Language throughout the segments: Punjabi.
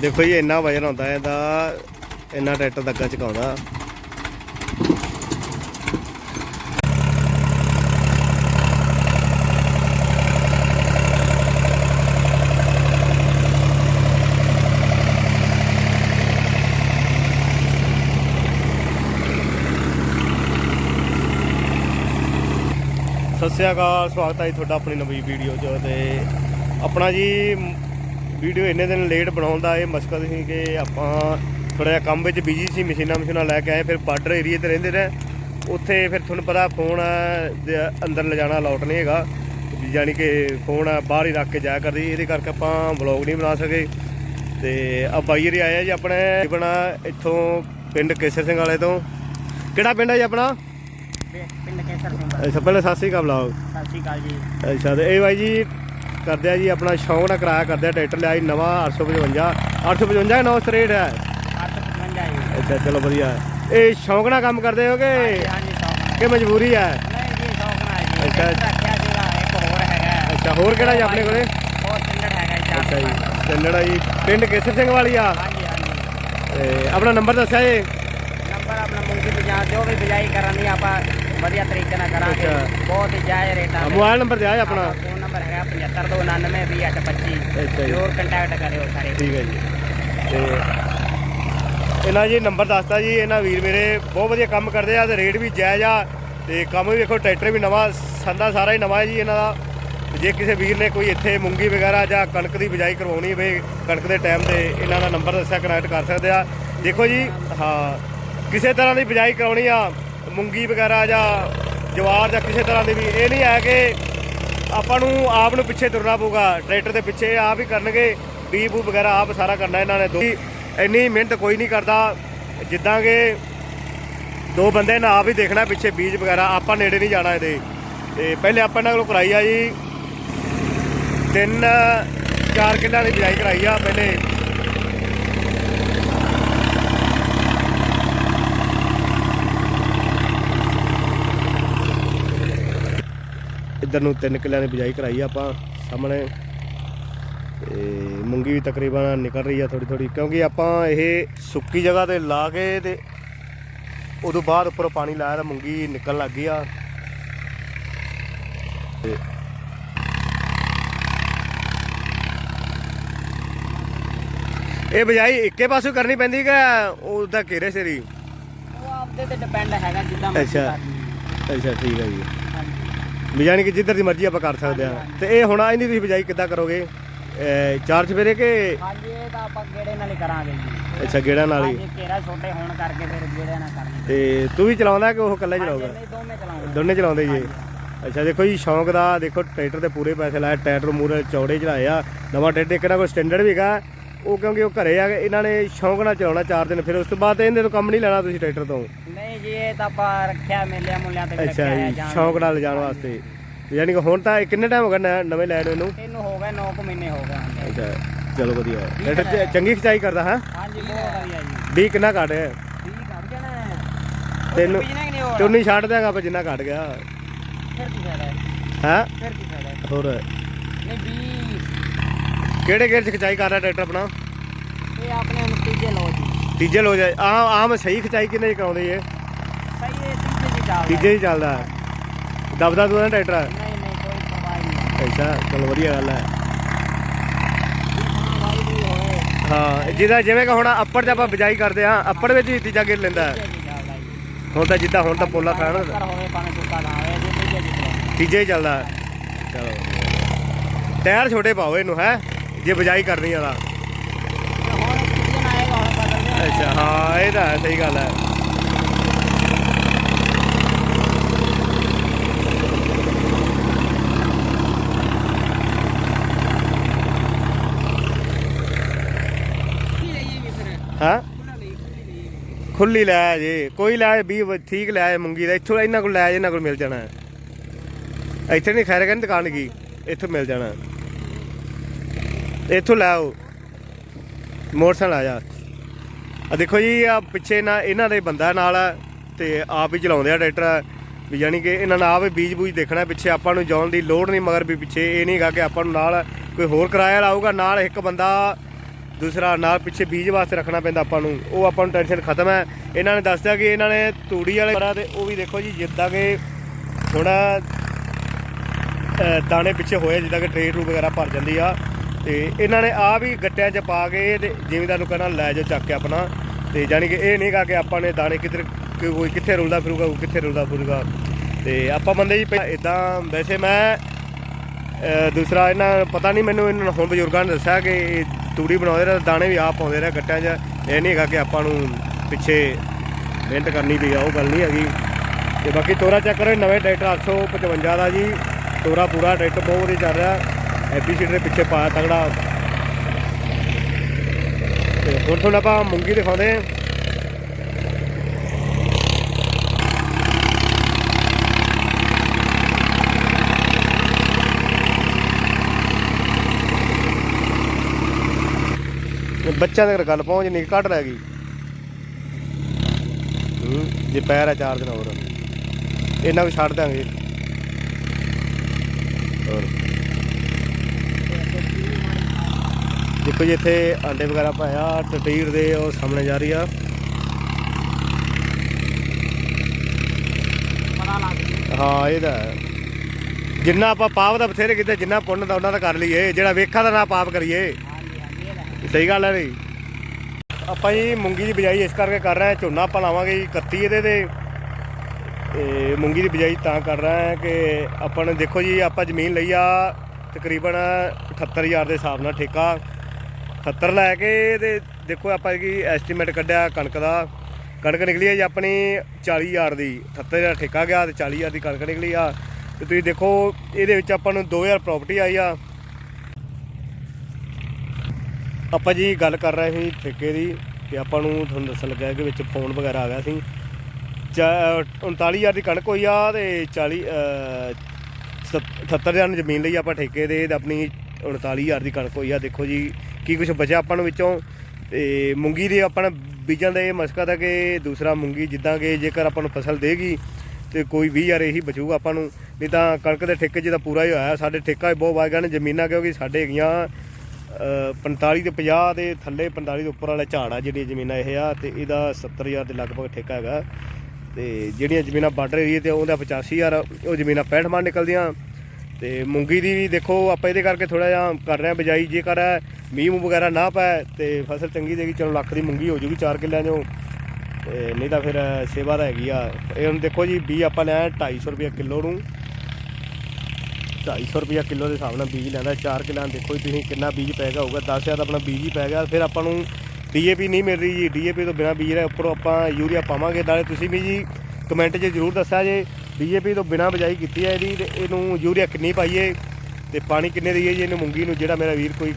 ਦੇਖੋ ਜੀ, ਇੰਨਾ ਵਜਨ ਹੁੰਦਾ ਇਹਦਾ ਇੰਨਾ ਟਰੈਕਟਰ ਦੱਗਾ ਚਕਾਉਂਦਾ। ਸਤਿ ਸ਼੍ਰੀ ਅਕਾਲ, ਸਵਾਗਤ ਹੈ ਜੀ ਤੁਹਾਡਾ ਆਪਣੀ ਨਵੀਂ ਵੀਡੀਓ 'ਚ ਤੇ ਆਪਣਾ ਜੀ ਵੀਡੀਓ ਇੰਨੇ ਦਿਨ ਲੇਟ ਬਣਾਉਣ ਦਾ ਇਹ ਮਕਸਦ ਸੀ ਕਿ ਆਪਾਂ ਥੋੜਾ ਜਿਹਾ ਕੰਮ ਵਿੱਚ ਬਿਜ਼ੀ ਸੀ ਮਸ਼ੀਨਾਂ ਮਸ਼ੀਨਾਂ ਲੈ ਕੇ ਆਏ ਫਿਰ ਬਾਰਡਰ ਏਰੀਏ ਤੇ ਰਹਿੰਦੇ ਰਹੇ ਉੱਥੇ ਫਿਰ ਤੁਹਾਨੂੰ ਪਤਾ ਫੋਨ ਅੰਦਰ ਲਿਜਾਣਾ ਅਲਾਉਟ ਨਹੀਂ ਹੈਗਾ। ਯਾਨੀ ਕਿ ਫੋਨ ਬਾਹਰ ਹੀ ਰੱਖ ਕੇ ਜਾਇਆ ਕਰਦੀ ਇਹਦੇ ਕਰਕੇ ਆਪਾਂ ਵਲੌਗ ਨਹੀਂ ਬਣਾ ਸਕੇ। ਤੇ ਆ ਬਾਈ ਜੀ ਆਏ ਆ ਜੀ ਆਪਣੇ ਆਪਣਾ ਇੱਥੋਂ ਪਿੰਡ ਕੇਸਰ ਸਿੰਘ ਵਾਲੇ ਤੋਂ। ਕਿਹੜਾ ਪਿੰਡ ਹੈ ਜੀ ਆਪਣਾ? ਪਿੰਡ ਕੇਸਰ ਸਿੰਘ। ਅੱਛਾ ਪਹਿਲਾਂ ਸਤਿ ਸ਼੍ਰੀ ਅਕਾਲ ਬੁਲਾਓ। ਸਤਿ ਸ਼੍ਰੀ ਅਕਾਲ ਜੀ। ਅੱਛਾ ਤੇ ਇਹ ਬਾਈ ਜੀ ਕਰਦੇ ਆ ਜੀ ਆਪਣਾ ਸ਼ੌਂਕ ਨਾਲ ਕਿਰਾਇਆ ਕਰਦੇ ਆ ਟਰੈਕਟਰ ਲਿਆ ਜੀ ਨਵਾਂ 855 855 ਨੌ ਸਟ੍ਰੇਟ ਹੈ। 855 ਜੀ। ਅੱਛਾ ਚਲੋ ਵਧੀਆ। ਇਹ ਸ਼ੌਂਕ ਨਾਲ ਕੰਮ ਕਰਦੇ ਹੋ ਕਿ ਮਜਬੂਰੀ ਹੈ? ਨਹੀਂ ਜੀ ਸ਼ੌਕ ਨਾਲ ਜੀ। ਅੱਛਾ। ਇੱਕ ਰੱਖਿਆ ਸੀਗਾ ਇੱਕ ਹੋਰ ਹੈਗਾ। ਅੱਛਾ ਹੋਰ ਕਿਹੜਾ ਜੀ ਆਪਣੇ ਕੋਲੇ? ਸਟੈਂਡਰਡ ਹੈਗਾ ਜੀ ਚਾਰ ਅੱਛਾ ਜੀ ਸੌ ਚੰਨੜਾ ਜੀ। ਪਿੰਡ ਕੇਸਰ ਸਿੰਘ ਵਾਲੀ ਆ? ਹਾਂਜੀ ਹਾਂਜੀ। ਤੇ ਆਪਣਾ ਨੰਬਰ ਦੱਸਿਆ ਜੀ? ਨੰਬਰ ਆਪਣਾ ਮੁੰਗੀ ਬਜਾ ਜੋ ਵੀ ਬਿਜਾਈ ਕਰਨੀ ਆਪਾਂ ਵਧੀਆ ਤਰੀਕੇ ਨਾਲ ਕਰਾਂਗੇ। ਬਹੁਤ ਹੀ ਜਾਇਜ਼ ਰੇਟਾਂ ਮੋਬਾਈਲ ਨੰਬਰ ਦਿਆ ਆਪਣਾ। ਫੋਨ ਨੰਬਰ ਹੈਗਾ 7529920825 ਅੱਛਾ ਜੀ। ਜ਼ਰੂਰ ਕੰਟੈਕਟ ਕਰਿਓ ਸਾਰੇ। ਠੀਕ ਹੈ ਜੀ। ਤੇ ਇਹਨਾਂ ਜੀ ਨੰਬਰ ਦੱਸਤਾ ਜੀ ਇਹਨਾਂ ਵੀਰ ਮੇਰੇ ਬਹੁਤ ਵਧੀਆ ਕੰਮ ਕਰਦੇ ਆ ਤੇ ਰੇਟ ਵੀ ਜਾਇਜ਼ ਆ ਤੇ ਕੰਮ ਵੀ ਵੇਖੋ ਟਰੈਕਟਰ ਵੀ ਨਵਾਂ ਸੰਦਾ ਸਾਰਾ ਹੀ ਨਵਾਂ ਹੈ ਜੀ ਇਹਨਾਂ ਦਾ। ਜੇ ਕਿਸੇ ਵੀਰ ਨੇ ਕੋਈ ਇੱਥੇ ਮੂੰਗੀ ਵਗੈਰਾ ਜਾਂ ਕਣਕ ਦੀ ਬਿਜਾਈ ਕਰਵਾਉਣੀ ਹੋਵੇ ਕਣਕ ਦੇ ਟਾਈਮ ਤੇ ਇਹਨਾਂ ਦਾ ਨੰਬਰ ਦੱਸਿਆ ਕਨੈਕਟ ਕਰ ਸਕਦੇ ਆ। ਦੇਖੋ ਜੀ ਹਾਂ ਕਿਸੇ ਤਰ੍ਹਾਂ ਦੀ ਬਿਜਾਈ ਕਰਾਉਣੀ ਆ ਮੂੰਗੀ ਵਗੈਰਾ ਜਾਂ ਜਵਾਰ ਜਾਂ ਕਿਸੇ ਤਰ੍ਹਾਂ ਦੀ ਵੀ ਇਹ ਨਹੀਂ ਹੈ ਕਿ ਆਪਾਂ ਨੂੰ ਆਪ ਨੂੰ ਪਿੱਛੇ ਤੁਰਨਾ ਪਊਗਾ, ਟਰੈਕਟਰ ਦੇ ਪਿੱਛੇ ਆਪ ਹੀ ਕਰਨਗੇ ਬੀ ਬੂ ਵਗੈਰਾ ਆਪ ਸਾਰਾ ਕਰਨਾ ਇਹਨਾਂ ਨੇ, ਦੋ ਇੰਨੀ ਮਿਹਨਤ ਕੋਈ ਨਹੀਂ ਕਰਦਾ ਜਿੱਦਾਂ ਕਿ ਦੋ ਬੰਦੇ ਨੇ ਆਪ ਹੀ ਦੇਖਣਾ ਪਿੱਛੇ ਬੀਜ ਵਗੈਰਾ, ਆਪਾਂ ਨੇੜੇ ਨਹੀਂ ਜਾਣਾ ਇਹਦੇ। ਤੇ ਪਹਿਲੇ ਆਪਾਂ ਇਹਨਾਂ ਕੋਲ ਕਰਾਈ ਆ ਜੀ, ਤਿੰਨ ਚਾਰ ਕਿੱਲਿਆਂ ਦੀ ਬਿਜਾਈ ਕਰਾਈ ਆ ਪਹਿਲੇ। ਇੱਧਰ ਨੂੰ ਤਿੰਨ ਕਿੱਲਿਆਂ ਦੀ ਬਿਜਾਈ ਕਰਾਈ ਆਪਾਂ ਸਾਹਮਣੇ। ਤੇ ਮੂੰਗੀ ਵੀ ਤਕਰੀਬਨ ਨਿਕਲ ਰਹੀ ਆ ਥੋੜੀ ਥੋੜੀ ਕਿਉਂਕਿ ਆਪਾਂ ਇਹ ਸੁੱਕੀ ਜਗ੍ਹਾ ਤੇ ਲਾ ਕੇ ਤੇ ਉਦੋਂ ਬਾਅਦ ਉੱਪਰ ਪਾਣੀ ਲਾਇਆ ਤਾਂ ਮੂੰਗੀ ਨਿਕਲਣ ਲੱਗ ਗਈ ਆ। ਤੇ ਇਹ ਬਿਜਾਈ ਇੱਕੇ ਪਾਸੋਂ ਕਰਨੀ ਪੈਂਦੀ ਕਿ ਉਹਦਾ ਘੇਰੇ ਸਿਰੀ ਉਹ ਆਪਦੇ ਤੇ ਡਿਪੈਂਡ ਹੈਗਾ ਜਿੱਦਾਂ ਮਰਜ਼ੀ ਅੱਛਾ। ਅੱਛਾ ਠੀਕ ਹੈ ਜੀ। ਵੀ ਯਾਨੀ ਕਿ ਜਿੱਧਰ ਦੀ ਮਰਜ਼ੀ ਆਪਾਂ ਕਰ ਸਕਦੇ ਆ ਤੇ ਇਹ ਹੁਣ ਇਹਦੀ ਤੁਸੀਂ ਬਿਜਾਈ ਕਿੱਦਾਂ ਕਰੋਗੇ? ਅਹ ਚਾਰ ਚਫੇਰੇ ਕਿ ਹਾਂਜੀ ਇਹ ਤਾਂ ਆਪਾਂ ਗੇੜੇ ਨਾਲ ਹੀ ਕਰਾਂਗੇ ਜੀ। ਅੱਛਾ ਗੇੜਾ ਨਾਲ ਹੀ? ਹਾਂਜੀ ਘੇਰਾ ਛੋਟੇ ਹੋਣ ਕਰਕੇ ਫਿਰ ਗੇੜੇ ਨਾਲ ਕਰਾਂਗੇ ਤੇ ਤੂੰ ਵੀ ਚਲਾਉਂਦਾ ਕਿ ਉਹ ਇਕੱਲਾ ਨਹੀਂ ਦੋਵੇਂ ਚਲਾਉਂਗੇ ਦੋਨੇ ਚਲਾਉਂਦੇ ਜੀ। ਅੱਛਾ ਦੇਖੋ ਜੀ ਸ਼ੌਂਕ ਦਾ ਦੇਖੋ ਟਰੈਕਟਰ ਤੇ ਪੂਰੇ ਪੈਸੇ ਲਾਏ ਟਰੈਕਟਰ ਮੂਰੇ ਚੌੜੇ ਚੜਾਏ ਆ। ਨਵਾਂ ਟਰੈਕਟਰ ਕਿਹੜਾ ਕੋਈ ਸਟੈਂਡਰਡ ਵੀ ਹੈਗਾ। ਉਹ ਕਿਉਂਕਿ ਉਹ ਘਰੇ ਆ ਗਏ, ਇਹਨਾਂ ਨੇ ਸ਼ੌਂਕ ਨਾਲ ਚਲਾਉਣਾ ਚਾਰ ਦਿਨ ਫਿਰ ਉਸ ਤੋਂ ਬਾਅਦ ਇਹਦੇ ਤੋਂ ਕੰਮ ਨਹੀਂ ਲੈਣਾ ਤੁਸੀਂ ਟਰੈਕਟਰ ਤੋਂ। ਨਹੀਂ ਜੀ ਇਹ ਤਾਂ ਆਪਾਂ ਰੱਖਿਆ ਮੇਲਿਆਂ ਮੁੱਲਿਆਂ ਤੇ ਵੀ ਅੱਛਾ ਰੱਖਿਆ ਹੈ ਜੀ ਜਾਣ ਸ਼ੌਂਕ ਨਾਲ ਲਿਜਾਣ ਵਾਸਤੇ। ਯਾਨੀ ਕਿ ਹੁਣ ਤਾਂ ਇਹ ਕਿੰਨੇ ਟਾਈਮ ਹੋ ਗਿਆ ਨ- ਨਵੇਂ ਲੈਣ ਨੂੰ ਇਹਨੂੰ? ਇਹਨੂੰ ਹੋ ਗਏ 9 ਕੁ ਮਹੀਨੇ ਹੋ ਗਏ ਹਨ ਅੱਛਾ ਚਲੋ ਵਧੀਆ। ਟਰੈਕਟਰ ਚ- ਚੰਗੀ ਖਿਚਾਈ ਕਰਦਾ ਹਾਂ? ਹਾਂਜੀ ਬਹੁਤ ਵਧੀਆ ਜੀ। ਵੀ ਕਿੰਨਾ ਘੱਟ ਹੈ? ਠੀਕ ਕਰ ਗਿਆ ਨਾ। ਤੈਨੂੰ ਬਿਜਨੇ ਕਿ ਨਹੀਂ ਤੇ ਹੋਣਾ ਉਨੀ ਛੱਡ ਦਿਆਂਗਾ ਆਪਾਂ ਜਿੰਨਾ ਘੱਟ ਗਿਆ। ਫਿਰ ਕੀ ਫਾਇਦਾ ਹੈ? ਹੈ? ਫਿਰ ਕੀ ਫਾਇਦਾ ਹੈ? ਹੋਰ? ਨਹੀਂ ਵੀ ਕਿਹੜੇ ਗੇਅਰ ਚ ਖਿਚਾਈ ਕਰ ਰਿਹਾ ਟਰੈਕਟਰ ਆਪਣਾ? ਇਹ ਆਪਣੇ ਨਤੀਜੇ ਲਓ ਜੀ। ਤੀਜੇ ਲੋ ਜਾਏ ਆਮ ਆਮ ਸਹੀ ਖਿਚਾਈ ਕਿੰਨੇ ਚ ਕਰਾਉਂਦੇ ਇਹ? ਸਹੀ ਹੈ ਤੀਜੇ ਦੀ ਚਾਲ ਤੀਜੇ ਹੀ ਚੱਲਦਾ। ਦਬਦਾ ਤੂੰ ਨਾ ਟਰੈਕਟਰ? ਨਹੀਂ ਨਹੀਂ ਕੋਈ ਪਰਵਾਹ ਨਹੀਂ ਅੱਛਾ ਚਲੋ ਵਧੀਆ ਗੱਲ ਹੈ। ਹਾਂ ਹੋਏ ਹਾਂ ਜਿਹਦਾ ਜਿਵੇਂ ਕਿ ਹੁਣ ਅੱਪੜ 'ਚ ਆਪਾਂ ਬਿਜਾਈ ਕਰਦੇ ਆ ਅੱਪੜ ਵਿੱਚ ਵੀ ਤੀਜਾ ਗੇਅਰ ਲੈਂਦਾ ਹੈ। ਤੀਜੇ ਹੈ ਜੀ। ਹੁਣ ਤਾਂ ਜਿੱਦਾਂ ਹੁਣ ਤਾਂ ਪੋਲਾ ਖਾਣਾ ਕਰ ਹੋਵੇ ਭਾਵੇਂ ਸੁੱਕਾ ਨਾ ਹੋਵੇ ਜੇ ਤੀਜੇ ਤੀਜੇ ਹੀ ਚੱਲਦਾ ਹੈ। ਚਲੋ। ਟਾਇਰ ਛੋਟੇ ਪਾਓ ਇਹਨੂੰ ਹੈ? ਜੇ ਬਿਜਾਈ ਕਰਨੀ ਆ ਤਾਂ। ਅੱਛਾ ਹਾਂ ਇਹ ਤਾਂ ਹੈ, ਸਹੀ ਗੱਲ ਹੈ। ਹਾਂ? ਖੁੱਲੀ ਲੈ ਜੇ। ਕੋਈ ਲੈ ਵੀ ਠੀਕ ਲੈ ਮੁੰਗੀ ਦਾ। ਇੱਥੋਂ ਇਹਨਾਂ ਕੋਲ ਲੈ ਜੇ ਇਹਨਾਂ ਕੋਲ ਮਿਲ ਜਾਣਾ। ਇੱਥੇ ਨਹੀਂ ਖੈਰ ਕਹਿੰਦੇ ਦੁਕਾਨ ਕੀ? ਇੱਥੋਂ ਮਿਲ ਜਾਣਾ। ਇੱਥੋਂ ਲੈ ਆਓ। ਮੋਟਰਸਾਈਕਲ ਆ ਜਾ। ਆ ਦੇਖੋ ਜੀ ਆ ਪਿੱਛੇ ਨਾ ਇਹਨਾਂ ਦੇ ਬੰਦਾ ਨਾਲ ਆ ਤੇ ਆਪ ਹੀ ਚਲਾਉਂਦੇ ਆ ਟਰੈਕਟਰ। ਵੀ ਯਾਨੀ ਕਿ ਇਹਨਾਂ ਨੇ ਆਪ ਹੀ ਬੀਜ ਬੂਜ ਦੇਖਣਾ ਪਿੱਛੇ ਆਪਾਂ ਨੂੰ ਜਾਣ ਦੀ ਲੋੜ ਨਹੀਂ, ਮਗਰ ਵੀ ਪਿੱਛੇ ਇਹ ਨਹੀਂਗਾ ਕਿ ਆਪਾਂ ਨੂੰ ਨਾਲ ਕੋਈ ਹੋਰ ਕਿਰਾਇਆ ਲਾਊਗਾ, ਨਾਲ ਇੱਕ ਬੰਦਾ ਦੂਸਰਾ ਨਾਲ ਪਿੱਛੇ ਬੀਜ ਵਾਸਤੇ ਰੱਖਣਾ ਪੈਂਦਾ ਆਪਾਂ ਨੂੰ। ਉਹ ਆਪਾਂ ਨੂੰ ਟੈਨਸ਼ਨ ਖਤਮ ਹੈ। ਇਹਨਾਂ ਨੇ ਦੱਸਿਆ ਕਿ ਇਹਨਾਂ ਨੇ ਤੂੜੀ ਵਾਲੇ ਪਰਾਂ ਤੇ ਉਹ ਵੀ ਦੇਖੋ ਜੀ, ਜਿੱਦਾਂ ਕਿ ਥੋੜਾ ਦਾਣੇ ਪਿੱਛੇ ਹੋਏ ਜਿੱਦਾਂ ਕਿ ਟ੍ਰੇਡ ਰੂ ਵਗੈਰਾ ਭਰ ਜਾਂਦੀ ਆ। ਤੇ ਇਹਨਾਂ ਨੇ ਆ ਵੀ ਗੱਟਿਆਂ 'ਚ ਪਾ ਕੇ ਤੇ ਜ਼ਿਮੀਦਾਰ ਨੂੰ ਕਹਿਣਾ ਲੈ ਜਾਓ ਚੱਕ ਕੇ ਆਪਣਾ। ਤੇ ਜਾਣੀ ਕਿ ਇਹ ਨਹੀਂ ਗਾ ਕਿ ਆਪਾਂ ਨੇ ਦਾਣੇ ਕਿੱਧਰ ਕੋਈ ਕਿੱਥੇ ਰੁਲਦਾ ਫਿਰੂਗਾ, ਕੋਈ ਕਿੱਥੇ ਰੁਲਦਾ ਫਿਰੂਗਾ। ਤੇ ਆਪਾਂ ਬੰਦੇ ਜੀ ਇਦਾਂ ਵੈਸੇ ਮੈਂ ਦੂਸਰਾ ਇਹਨਾਂ ਪਤਾ ਨਹੀਂ ਮੈਨੂੰ ਇਹਨਾਂ ਹੁਣ ਬਜ਼ੁਰਗਾਂ ਨੇ ਦੱਸਿਆ ਕਿ ਤੂੜੀ ਬਣਾਉਂਦੇ ਰਹੇ, ਦਾਣੇ ਵੀ ਆਪ ਪਾਉਂਦੇ ਰਹੇ ਗੱਟਿਆਂ 'ਚ। ਇਹ ਨਹੀਂ ਹੈਗਾ ਕਿ ਆਪਾਂ ਨੂੰ ਪਿੱਛੇ ਮਿਹਨਤ ਕਰਨੀ ਪਈ ਆ, ਉਹ ਗੱਲ ਨਹੀਂ ਹੈਗੀ। ਤੇ ਬਾਕੀ ਤੋਰਾ ਚੈੱਕ ਕਰੋ ਨਵੇਂ ਟਰੈਕਟਰ 855 ਦਾ ਜੀ। ਤੋਰਾ ਪੂਰਾ ਟਰੈਕਟਰ ਬਹੁਤ ਵਧੀਆ ਚੱਲ ਰਿਹਾ। ਐਪੀ ਸੀਟ ਦੇ ਪਿੱਛੇ ਪਾਇਆ ਤਗੜਾ ਤੇ ਹੁਣ ਤੁਹਾਨੂੰ ਆਪਾਂ ਮੂੰਗੀ ਦਿਖਾਉਂਦੇ ਹਾਂ। ਬੱਚਿਆਂ ਤੱਕ ਗੱਲ ਪਹੁੰਚ ਨਹੀਂ, ਘੱਟ ਰਹਿ ਗਈ। ਜੇ ਪੈਰ ਆ ਚਾਰ ਦਿਨ ਹੋਰ। ਇਹਨਾਂ ਨੂੰ ਛੱਡ ਦਾਂਗੇ ਹੋਰ। ਦੇਖੋ ਜੀ ਇੱਥੇ ਆਂਡੇ ਵਗੈਰਾ ਪਾਇਆ ਟਟੀਰ ਦੇ ਉਹ ਸਾਹਮਣੇ ਜਾ ਰਹੀ ਆ। ਹਾਂ ਇਹਦਾ। ਜਿੰਨਾ ਆਪਾਂ ਪਾਪ ਦਾ ਬਥੇਰੇ ਕਿਤੇ ਜਿੰਨਾ ਪੁੰਨ ਦਾ ਉਹਨਾਂ ਦਾ ਕਰ ਲਈਏ। ਜਿਹੜਾ ਵੇਖਾ ਦਾ ਨਾ ਪਾਪ ਕਰੀਏ। ਸਹੀ ਗੱਲ ਹੈ ਨਹੀਂ। ਆਪਾਂ ਜੀ ਮੂੰਗੀ ਦੀ ਬਿਜਾਈ ਇਸ ਕਰਕੇ ਕਰ ਰਹੇ ਹਾਂ ਝੋਨਾ ਆਪਾਂ ਲਾਵਾਂਗੇ ਜੀ 31 ਇਹਦੇ ਤੇ। ਤੇ ਮੂੰਗੀ ਦੀ ਬਿਜਾਈ ਤਾਂ ਕਰ ਰਹੇ ਹਾਂ ਕਿ ਆਪਾਂ ਨੇ ਦੇਖੋ ਜੀ ਆਪਾਂ ਜ਼ਮੀਨ ਲਈ ਆ ਤਕਰੀਬਨ 78000 ਦੇ ਹਿਸਾਬ ਨਾਲ ਠੇਕਾ। 70 ਲੈ ਕੇ ਤੇ ਦੇਖੋ ਆਪਾਂ ਕੀ ਐਸਟੀਮੇਟ ਕੱਢਿਆ ਕਣਕ ਦਾ। ਕਣਕ ਨਿਕਲੀ ਹੈ ਜੀ ਆਪਣੀ 40000 ਦੀ। 78000 ਠੇਕਾ ਗਿਆ ਤੇ 40000 ਦੀ ਕਣਕ ਨਿਕਲੀ ਆ। ਤੇ ਤੁਸੀਂ ਦੇਖੋ, ਇਹਦੇ ਵਿੱਚ ਆਪਾਂ ਨੂੰ 2000 ਪ੍ਰਾਪਰਟੀ ਆਈ ਆ। ਆਪਾਂ ਜੀ ਗੱਲ ਕਰ ਰਹੇ ਸੀ ਠੇਕੇ ਦੀ ਤੇ ਆਪਾਂ ਨੂੰ ਤੁਹਾਨੂੰ ਦੱਸਣ ਲੱਗਾ ਕਿ ਵਿੱਚ ਫੋਨ ਵਗੈਰਾ ਆ ਗਿਆ ਸੀ। ਚਾ- 39000 ਦੀ ਕਣਕ ਹੋਈ ਆ ਤੇ 40 78000 ਦੀ ਜ਼ਮੀਨ ਲਈ ਆਪਾਂ ਠੇਕੇ ਦੇ ਤੇ ਆਪਣੀ 39000 ਦੀ ਕਣਕ ਹੋਈ ਆ। ਦੇਖੋ ਜੀ ਕੀ ਕੁਝ ਬਚਿਆ ਆਪਾਂ ਨੂੰ ਵਿੱਚੋਂ? ਤੇ ਮੂੰਗੀ ਦੇ ਆਪਾਂ ਬੀਜਾਂ ਦਾ ਇਹ ਮਸਕਾ ਦਾ ਕਿ ਦੂਸਰਾ ਮੂੰਗੀ ਜਿੱਦਾਂ ਕਿ ਜੇਕਰ ਆਪਾਂ ਨੂੰ ਫਸਲ ਦੇਗੀ ਤੇ ਕੋਈ 20000 ਇਹੀ ਬਚੂਗਾ ਆਪਾਂ ਨੂੰ। ਨਹੀਂ ਤਾਂ ਕਣਕ ਦੇ ਠੇਕੇ 'ਚ ਤਾਂ ਪੂਰਾ ਹੀ ਹੋਇਆ। ਸਾਡੇ ਠੇਕਾ ਹੀ ਬਹੁਤ ਵਾਜਗਾ ਨੇ ਜ਼ਮੀਨਾਂ ਕਿਉਂਕਿ ਸਾਡੇ ਹੈਗੀਆਂ ਅ, 45 ਤੇ 50 ਦੇ ਥੱਲੇ 45 ਦੇ ਉੱਪਰ ਵਾਲੇ ਝਾੜ ਆ ਜਿਹੜੀਆਂ ਜ਼ਮੀਨਾਂ ਇਹ ਆ ਤੇ ਇਹਦਾ 70000 ਦੇ ਲਗਭਗ ਠੇਕਾ ਹੈਗਾ। ਤੇ ਜਿਹੜੀਆਂ ਜ਼ਮੀਨਾਂ ਬਾਰਡਰ ਏਰੀਏ ਤੇ ਉਹਦਾ 85000 ਉਹ ਜ਼ਮੀਨਾਂ 65 ਮਣ ਨਿਕਲਦੀਆਂ। ਤੇ ਮੂੰਗੀ ਦੀ ਵੀ ਦੇਖੋ ਆਪਾਂ ਇਹਦੇ ਕਰਕੇ ਥੋੜਾ ਜਿਹਾ ਕਰ ਰਹੇ ਆ ਬਜਾਈ। ਜੇਕਰ ਮੀਂਹ ਮੂੰਹ ਵਗੈਰਾ ਨਾ ਪਏ ਤੇ ਫਸਲ ਚੰਗੀ ਦੇਗੀ ਚਲੋ ਲੱਖ ਦੀ ਮੰਗੀ ਹੋ ਜੂਗੀ 4 ਕਿੱਲਿਆਂ ਚੋਂ। ਤੇ ਨਹੀਂ ਤਾਂ ਫਿਰ ਸੇਵਾ ਤਾਂ ਹੈਗੀ ਆ। ਇਹ ਹੁਣ ਦੇਖੋ ਜੀ ਬੀ ਆਪਾਂ ਲਿਆ 250 ਰੁਪਏ ਕਿਲੋ ਨੂੰ। 250 ਰੁਪਏ ਕਿਲੋ ਦੇ ਹਿਸਾਬ ਨਾਲ ਬੀਜ ਲੈਂਦਾ 4 ਕਿੱਲਿਆਂ ਦਾ ਦੇਖੋ ਜੀ, ਤੁਸੀਂ ਕਿੰਨਾ ਬੀਜ ਪੈਗਾ ਹੋਊਗਾ। 10000 ਦਾ ਆਪਣਾ ਬੀਜ ਹੀ ਪੈ ਗਿਆ। ਫਿਰ ਆਪਾਂ ਨੂੰ ਡੀਏਪੀ ਨਹੀਂ ਮਿਲ ਰਹੀ ਜੀ। ਡੀਏਪੀ ਤੋਂ ਬਿਨਾ ਬੀਜ ਰਿਹਾ, ਉੱਪਰੋਂ ਆਪਾਂ ਯੂਰੀਆ ਪਾਵਾਂਗੇ। ਨਾਲੇ ਤੁਸੀਂ ਵੀ ਜੀ, ਕਮੈਂਟ 'ਚ ਜ਼ਰੂਰ ਦੱਸਿਆ ਜੇ ਡੀਏਪੀ ਤੋਂ ਬਿਨਾ ਬਜਾਈ ਕੀਤੀ ਹੈ ਇਹਦੀ ਤੇ ਇਹਨੂੰ ਯੂਰੀਆ ਕਿੰਨੀ ਪਾਈਏ। ਤੇ ਪਾਣੀ ਕਿੰਨੇ ਦਈਏ ਜੀ? ਇਹਨੂੰ ਮੂੰਗੀ ਨੂੰ ਜਿਹੜਾ ਮੇਰਾ ਵੀਰ ਕੋਈ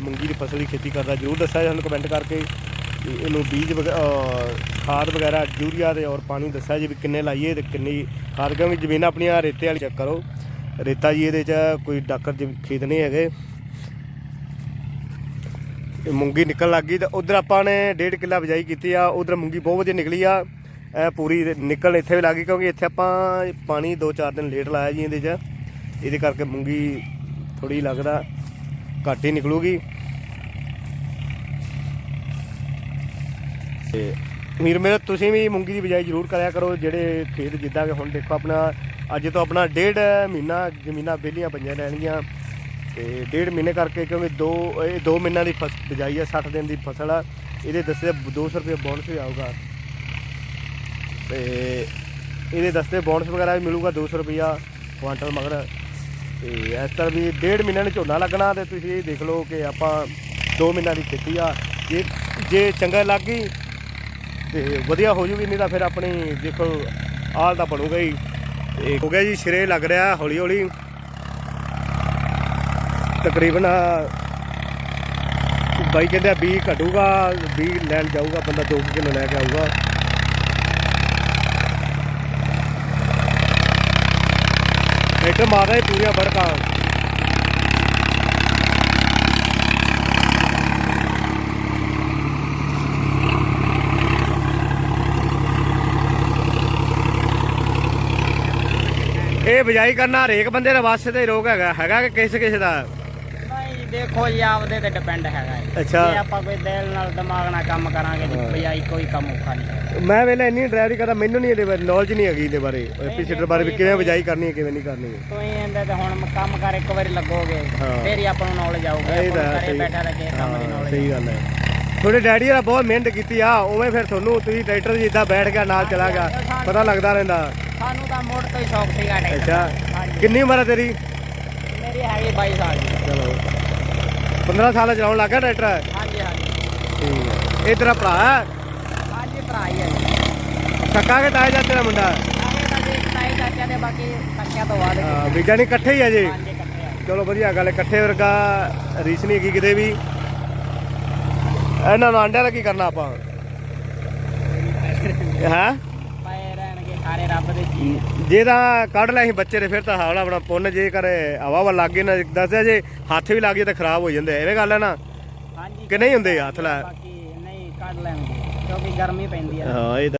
ਮੂੰਗੀ ਦੀ ਫਸਲ ਦੀ ਖੇਤੀ ਕਰਦਾ, ਜ਼ਰੂਰ ਦੱਸਿਆ ਜੀ ਸਾਨੂੰ ਕਮੈਂਟ ਕਰਕੇ। ਇਹਨੂੰ ਬੀਜ ਵਗ- ਖਾਦ ਵਗੈਰਾ, ਯੂਰੀਆ ਦੇ ਔਰ ਪਾਣੀ ਦੱਸਿਆ ਜੀ ਵੀ ਕਿੰਨੇ ਲਾਈਏ ਤੇ ਕਿੰਨੀ ਖਾਦ ਕਿਉਂਕਿ ਜ਼ਮੀਨ ਆਪਣੀਆਂ ਰੇਤੇ ਵਾਲੀ ਚੈੱਕ ਕਰੋ। ਰੇਤਾ ਜੀ ਇਹਦੇ 'ਚ ਕੋਈ ਡਾਕਰ ਜ ਖੇਤ ਨਹੀਂ ਹੈਗੇ। ਮੂੰਗੀ ਨਿਕਲ ਲੱਗ ਗਈ ਤੇ ਉਧਰ ਆਪਾਂ ਨੇ ਡੇਢ ਕਿੱਲਾ ਬਜਾਈ ਕੀਤੀ ਆ। ਉਧਰ ਮੂੰਗੀ ਬਹੁਤ ਵਧੀਆ ਨਿਕਲੀ ਆ। ਇਹ ਪੂਰੀ ਨਿਕਲ ਇੱਥੇ ਵੀ ਲੱਗ ਗਈ ਕਿਉਂਕਿ ਇੱਥੇ ਆਪਾਂ ਪਾਣੀ 2-4 ਦਿਨ ਲੇਟ ਲਾਇਆ ਜੀ ਇਹਦੇ 'ਚ। ਇਹਦੇ ਕਰਕੇ ਮੂੰਗੀ ਥੋੜੀ ਲੱਗਦਾ, ਘੱਟ ਹੀ ਨਿਕਲੂਗੀ। ਤੇ ਵੀਰ ਮੇਰੇ, ਤੁਸੀਂ ਵੀ ਮੂੰਗੀ ਦੀ ਬਿਜਾਈ ਜ਼ਰੂਰ ਕਰਿਆ ਕਰੋ, ਜਿਹੜੇ ਖੇਤ ਜਿੱਦਾਂ ਕਿ ਹੁਣ ਦੇਖੋ ਆਪਣਾ, ਅੱਜ ਤੋਂ ਆਪਣਾ ਡੇਢ ਮਹੀਨਾ ਜ਼ਮੀਨਾਂ ਵਿਹਲੀਆਂ ਪਈਆਂ ਰਹਿਣਗੀਆਂ। ਤੇ ਡੇਢ ਮਹੀਨੇ ਕਰਕੇ ਕਿਉਂਕਿ ਦੋ, ਇਹ ਦੋ ਮਹੀਨਾ ਦੀ ਫਸ, ਬਿਜਾਈ ਆ 60 ਦਿਨ ਦੀ ਫਸਲ ਆ, ਇਹਦੇ ਦੱਸੇ 200 ਰੁਪਏ ਬੋਨਸ ਵੀ ਆਊਗਾ। ਤੇ ਇਹਦੇ ਦੱਸਦੇ ਬੋਨਸ ਵਗੈਰਾ ਵੀ ਮਿਲੂਗਾ 200 ਰੁਪਿਆ ਕੁਆਂਟਲ ਮਗਰ। ਤੇ ਇਸ ਤਰ੍ਹਾਂ ਵੀ ਡੇਢ ਮਹੀਨੇ ਨੂੰ ਝੋਨਾ ਲੱਗਣਾ ਤੇ ਤੁਸੀਂ ਇਹ ਦੇਖ ਲਓ ਕਿ ਆਪਾਂ 2 ਮਹੀਨਿਆਂ ਦੀ ਖੇਤੀ ਆ। ਜੇ ਜੇ ਚੰਗਾ ਲੱਗ ਗਈ ਤੇ ਵਧੀਆ ਹੋ ਜੂਗੀ, ਨਹੀਂ ਤਾਂ ਫਿਰ ਆਪਣੀ ਦੇਖੋ ਆਲ ਤਾਂ ਬਣੂਗਾ ਹੀ। ਤੇ ਹੋ ਗਿਆ ਜੀ, ਸਿਰੇ ਲੱਗ ਰਿਹਾ ਹੌਲੀ ਹੌਲੀ ਤਕਰੀਬਨ ਬਾਈ ਕਹਿੰਦੇ 20 ਘਟੂਗਾ 20 ਲੈਣ ਜਾਊਗਾ, ਬੰਦਾ 2 ਕਿਲੋ ਲੈ ਕੇ ਆਊਗਾ। ਟਰੈਕਟਰ ਮਾਰਦਾ ਹੀ ਪੂਰੀਆਂ ਬੜਕਾਂ ਇਹ ਬਿਜਾਈ ਕਰਨਾ ਹਰੇਕ ਬੰਦੇ ਦਾ ਵਾਸਤੇ ਤੇ ਰੋਗ ਹੈਗਾ ਹੈਗਾ ਕਿ ਕਿਸੇ ਕਿਸੇ ਦਾ? ਦੇਖੋ ਜੀ ਆਪਦੇ ਤੇ ਡਿਪੈਂਡ ਹੈਗਾ ਹੈ ਅੱਛਾ। ਜੇ ਆਪਾਂ ਕੋਈ ਦਿਲ ਨਾਲ ਦਿਮਾਗ ਨਾਲ ਕੰਮ ਕਰਾਂਗੇ ਜੀ ਬਜਾਈ ਕੋਈ ਕੰਮ ਔਖਾ ਨਹੀਂ ਮੈਂ ਵੇਲੇ ਇੰਨੀ ਡਰਾਈਵਰੀ ਕਰਦਾ ਮੈਨੂੰ ਨਹੀਂ ਇਹਦੇ ਬਾਰੇ ਨੌਲੇਜ ਨਹੀਂ ਹੈਗੀ ਇਹਦੇ ਬਾਰੇ। ਐਪੀਸੀਟਰ ਬਾਰੇ ਵੀ ਕਿਵੇਂ ਵਜਾਈ ਕਰਨੀ ਹੈ ਕਿਵੇਂ ਨਹੀਂ ਕਰਨੀ ਹੈ। ਤੁਸੀਂ ਇਹਦੇ ਤੇ ਹੁਣ ਕੰਮ ਕਰ ਇੱਕ ਵਾਰੀ ਲੱਗੋਗੇ ਹਾਂ। ਫੇਰ ਹੀ ਆਪਾਂ ਨੂੰ ਨੌਲੇਜ ਆਊਗੀ ਇਹ ਆਪਾਂ ਤਾਂ ਨੂੰ ਸਹੀ ਘਰੇ ਬੈਠਾ ਲੱਗੇ ਕੰਮ ਦੀ ਹਾਂ, ਨੌਲੇਜ ਸਹੀ ਗੱਲ ਹੈ। ਤੁਹਾਡੇ ਡੈਡੀ ਨੇ ਬਹੁਤ ਮਿਹਨਤ ਕੀਤੀ ਆ ਉਵੇਂ ਫਿਰ ਤੁਹਾਨੂੰ ਤੁਸੀਂ ਟਰੈਕਟਰ ਜਿੱਦਾਂ ਬੈਠ ਗਿਆ ਨਾਲ ਚਲਾ ਗਿਆ ਪਤਾ ਲੱਗਦਾ ਰਹਿੰਦਾ। ਸਾਨੂੰ ਤਾਂ ਮੋੜ ਤੋਂ ਹੀ ਸ਼ੌਕ ਸੀਗਾ ਅੱਛਾ। ਕਿੰਨੀ ਉਮਰ ਹੈ ਤੇਰੀ? ਮੇਰੀ ਹੈਗੀ 22 ਸਾਲ ਦੀ। ਚਲੋ। 15 ਸਾਲ ਦਾ ਚਲਾਉਣ ਲੱਗਾ ਟਰੈਕਟਰ? ਹਾਂਜੀ ਹਾਂਜੀ। ਠੀਕ ਹੈ। ਇਹ ਤੇਰਾ ਭਰਾ ਹੈ? ਹਾਂਜੀ ਭਰਾ ਹੀ ਹੈ ਜੀ। ਸਕਾ ਕੇ ਤਾਏ ਜਾਂਦੇ ਦਾ ਮੁੰਡਾ ਜੀ ਚਾਚਿਆਂ ਦੇ ਬਾਕੀ ਕੱਚਿਆਂ ਤੋਂ ਬਾਅਦ। ਹਾਂ, ਵੀ ਜਾਨੀ ਇਕੱਠੇ ਹੀ ਆ ਜੀ? ਹਾਂਜੀ ਇਕੱਠੇ ਆ ਚਲੋ ਵਧੀਆ ਗੱਲ ਹੈ ਇਕੱਠੇ ਵਰਗਾ ਰੀਸ ਨਹੀਂ ਹੈਗੀ ਕਿਤੇ ਵੀ। ਇਹਨਾਂ ਨੂੰ ਆਂਡਿਆਂ ਦਾ ਕੀ ਕਰਨਾ ਆਪਾਂ? ਹਾਂ? ਪਏ ਰਹਿਣਗੇ ਸਾਰੇ ਰੱਬ ਦੇ ਜੀ। ਜੇ ਤਾਂ ਕੱਢ ਲੈ ਅਸੀਂ ਬੱਚੇ ਦੇ ਫਿਰ ਤਾਂ ਹਾਲ ਆਪਣਾ ਪੁੰਨ ਜੇ ਕਰ ਹਵਾ ਵਾ ਲੱਗ ਨਾ ਦੱਸਿਆ ਜੇ ਹੱਥ ਵੀ ਲੱਗ ਜੇ ਤਾਂ ਖਰਾਬ ਹੋ ਜਾਂਦੇ। ਐਵੇਂ ਗੱਲ ਹੈ ਨਾ ਹਾਂਜੀ ਕਿ ਨਹੀਂ ਹੁੰਦੇ ਹੱਥ ਲੈ ਬਾਕੀ ਨਹੀਂ ਕੱਢ ਲੈਣਗੇ ਕਿਉਂਕਿ ਗਰਮੀ ਪੈਂਦੀ ਆ ਹਾਂ ਇਹ ਤਾਂ